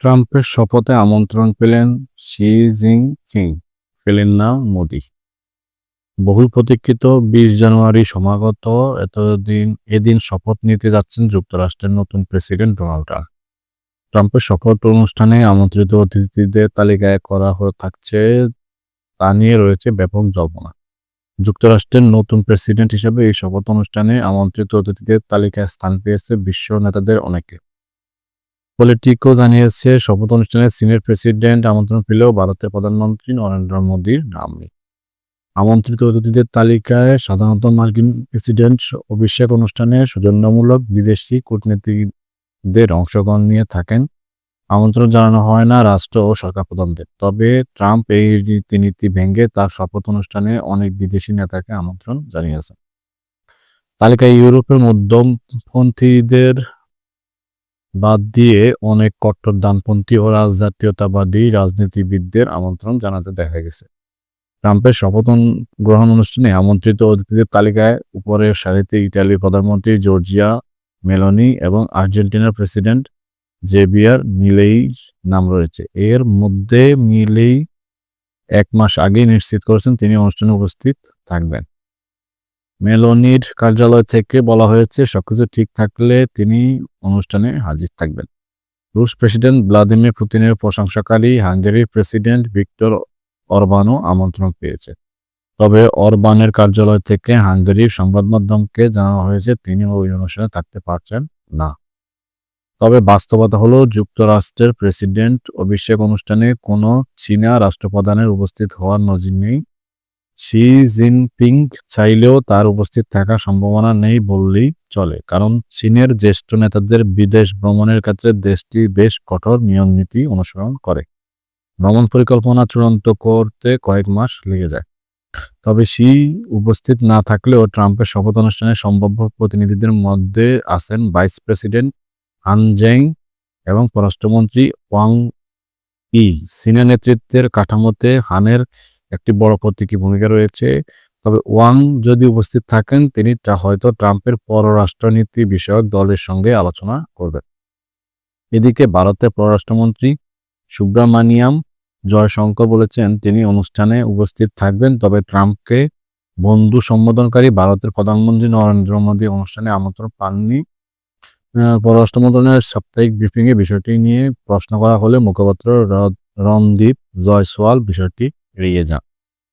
ট্রাম্পের শপথে আমন্ত্রণ পেলেন শি জিনপিং পেলেন না মোদি। বহুল প্রতীক্ষিত বিশ জানুয়ারি সমাগত এতদিন এদিন শপথ নিতে যাচ্ছেন যুক্তরাষ্ট্রের নতুন প্রেসিডেন্ট ডোনাল্ড ট্রাম্প। ট্রাম্পের শপথ অনুষ্ঠানে আমন্ত্রিত অতিথিদের তালিকায় করা হয়ে থাকছে, তা নিয়ে রয়েছে ব্যাপক জল্পনা। যুক্তরাষ্ট্রের নতুন প্রেসিডেন্ট হিসেবে এই শপথ অনুষ্ঠানে আমন্ত্রিত অতিথিদের তালিকায় স্থান পেয়েছে বিশ্ব নেতাদের অনেকে। পলিটিকো জানিয়েছে, শপথ অনুষ্ঠানে চীনের প্রেসিডেন্ট আমন্ত্রণ পেলেও ভারতের প্রধানমন্ত্রী নরেন্দ্র মোদীর নাম নেই আমন্ত্রিত অতিথিদের তালিকায় সাধারণত মার্কিন প্রেসিডেন্ট অভিষেক অনুষ্ঠানে সৌজন্যমূলক বিদেশি কূটনীতিকদের অংশগ্রহণ নিয়ে থাকেন। আমন্ত্রণ জানানো হয় না রাষ্ট্র ও সরকার প্রধানদের। তবে ট্রাম্প এই রীতিনীতি ভেঙে তার শপথ অনুষ্ঠানে অনেক বিদেশি নেতাকে আমন্ত্রণ জানিয়েছেন। তালিকায় ইউরোপের মধ্যমপন্থীদের বাদ দিয়ে অনেক কট্টর ডানপন্থী ও রাজজাতীয়তাবাদী রাজনীতিবিদদের আমন্ত্রণ জানাতে দেখা গেছে। ট্রাম্পের শপথ গ্রহণ অনুষ্ঠানে আমন্ত্রিত অতিথিদের তালিকায় উপরের সারিতে ইটালির প্রধানমন্ত্রী জর্জিয়া মেলোনি এবং আর্জেন্টিনার প্রেসিডেন্ট জেভিয়ার মিলেই নাম রয়েছে। এর মধ্যে মিলেই এক মাস আগেই নিশ্চিত করেছেন তিনি অনুষ্ঠানে উপস্থিত থাকবেন। মেলোনির কার্যালয় থেকে বলা হয়েছে, সবকিছু ঠিক থাকলে তিনি অনুষ্ঠানে হাজির থাকবেন। রুশ প্রেসিডেন্ট ভ্লাদিমির পুতিনের প্রশংসাকারী হাঙ্গেরির প্রেসিডেন্ট ভিক্টর অরবানও আমন্ত্রণ পেয়েছে। তবে অরবানের কার্যালয় থেকে হাঙ্গেরির সংবাদ মাধ্যমকে জানানো হয়েছে, তিনি ওই অনুষ্ঠানে থাকতে পারছেন না। তবে বাস্তবতা হলো, যুক্তরাষ্ট্রের প্রেসিডেন্ট অভিষেক অনুষ্ঠানে কোনো চীনা রাষ্ট্রপ্রধানের উপস্থিত হওয়ার নজির নেই। শি জিনপিং চাইলেও তার উপস্থিত থাকার সম্ভাবনা নেই বললেই চলে। কারণ চীনের জ্যেষ্ঠ নেতাদের বিদেশ ভ্রমণের ক্ষেত্রে দেশটি বেশ কঠোর নিয়ম নীতি অনুসরণ করে। ভ্রমণ পরিকল্পনা চূড়ান্ত করতে কয়েক মাস লেগে যায়। তবে শি উপস্থিত না থাকলেও ট্রাম্পের শপথ অনুষ্ঠানে সম্ভাব্য প্রতিনিধিদের মধ্যে আছেন ভাইস প্রেসিডেন্ট হান জেং এবং পররাষ্ট্রমন্ত্রী ওয়াং ই চীনা নেতৃত্বের কাঠামোতে হানের একটি বড় প্রতীকী ভূমিকা রয়েছে। তবে ওয়াং যদি উপস্থিত থাকেন, তিনি হয়তো ট্রাম্পের পররাষ্ট্রনীতি বিষয়ক দলের সঙ্গে আলোচনা করবেন। এদিকে ভারতের পররাষ্ট্রমন্ত্রী সুব্রামানিয়াম জয়শঙ্কর বলেছেন, তিনি অনুষ্ঠানে উপস্থিত থাকবেন, তবে ট্রাম্পকে বন্ধু সম্বোধনকারী ভারতের প্রধানমন্ত্রী নরেন্দ্র মোদী অনুষ্ঠানে আমন্ত্রণ পাননি। পররাষ্ট্র মন্ত্রণালয়ের সাপ্তাহিক ব্রিফিংয়ে বিষয়টি নিয়ে প্রশ্ন করা হলে মুখপাত্র রণদীপ জয়সওয়াল বিষয়টি এড়িয়ে যান